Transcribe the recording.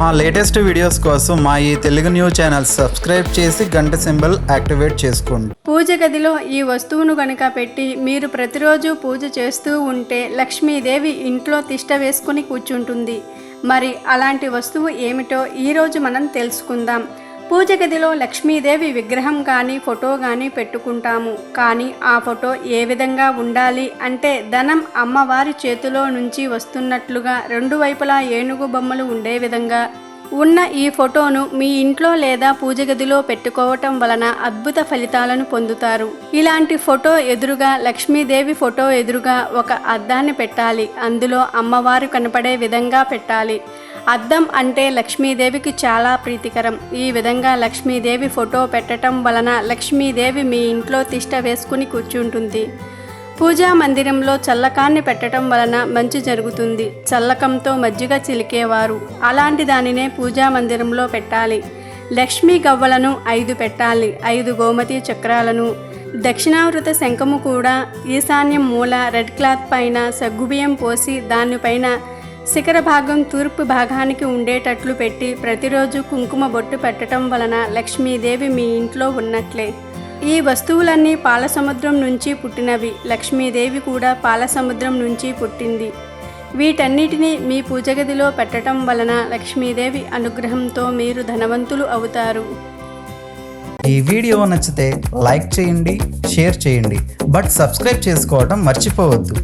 మా latest videos కోసం మా ఈ తెలుగు న్యూస్ ఛానల్ సబ్స్క్రైబ్ చేసి గంట సింబల్ యాక్టివేట్ చేసుకోండి. పూజ గదిలో ఈ వస్తువును గనుక పెట్టి మీరు ప్రతిరోజు పూజ చేస్తూ ఉంటే లక్ష్మీదేవి ఇంట్లో తిష్ట వేసుకుని కూర్చుంటుంది. మరి అలాంటి వస్తువు ఏమిటో ఈరోజు మనం తెలుసుకుందాం. పూజ గదిలో లక్ష్మీదేవి విగ్రహం కానీ ఫోటో కానీ పెట్టుకుంటాము. కానీ ఆ ఫోటో ఏ విధంగా ఉండాలి అంటే ధనం అమ్మవారి చేతిలో నుంచి వస్తున్నట్లుగా రెండు వైపులా ఏనుగు బొమ్మలు ఉండే విధంగా ఉన్న ఈ ఫోటోను మీ ఇంట్లో లేదా పూజ గదిలో పెట్టుకోవటం వలన అద్భుత ఫలితాలను పొందుతారు. ఇలాంటి ఫోటో ఎదురుగా లక్ష్మీదేవి ఫోటో ఎదురుగా ఒక అద్దాన్ని పెట్టాలి. అందులో అమ్మవారు కనపడే విధంగా పెట్టాలి. అద్దం అంటే లక్ష్మీదేవికి చాలా ప్రీతికరం. ఈ విధంగా లక్ష్మీదేవి ఫోటో పెట్టడం వలన లక్ష్మీదేవి మీ ఇంట్లో తిష్ట వేసుకుని కూర్చుంటుంది. పూజా మందిరంలో చల్లకాన్ని పెట్టడం వలన మంచి జరుగుతుంది. చల్లకంతో మజ్జిగ చిలికేవారు. అలాంటి దానినే పూజా మందిరంలో పెట్టాలి. లక్ష్మీ గవ్వలను ఐదు పెట్టాలి. ఐదు గోమతి చక్రాలను. దక్షిణావృత శంఖము కూడా ఈశాన్యం మూల రెడ్ క్లాత్ పైన సగ్గుబియ్యం పోసి దానిపైన శిఖర భాగం తూర్పు భాగానికి ఉండేటట్లు పెట్టి ప్రతిరోజు కుంకుమ బొట్టు పెట్టడం వలన లక్ష్మీదేవి మీ ఇంట్లో ఉన్నట్లే. ఈ వస్తువులన్నీ పాలసముద్రం నుంచి పుట్టినవి. లక్ష్మీదేవి కూడా పాలసముద్రం నుంచి పుట్టింది. వీటన్నిటినీ మీ పూజగదిలో పెట్టడం వలన లక్ష్మీదేవి అనుగ్రహంతో మీరు ధనవంతులు అవుతారు. ఈ వీడియో నచ్చితే లైక్ చేయండి షేర్ చేయండి. బట్ సబ్స్క్రైబ్ చేసుకోవడం మర్చిపోవద్దు.